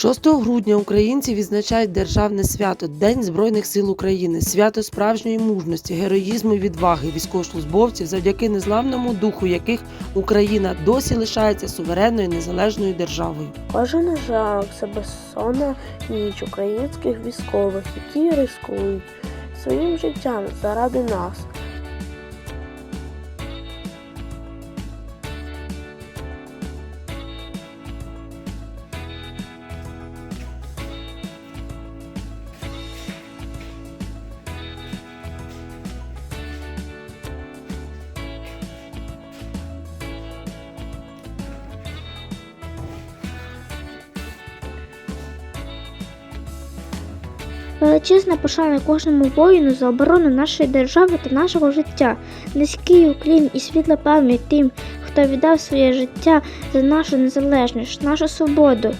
6 грудня українці відзначають державне свято День Збройних сил України, свято справжньої мужності, героїзму і відваги військовослужбовців, завдяки незламному духу яких Україна досі лишається суверенною незалежною державою. Кожен жах це безсонна ніч українських військових, які ризикують своїм життям заради нас. Величезна пошана кожному воїну за оборону нашої держави та нашого життя. Низький уклін і світла пам'ять тим, хто віддав своє життя за нашу незалежність, нашу свободу.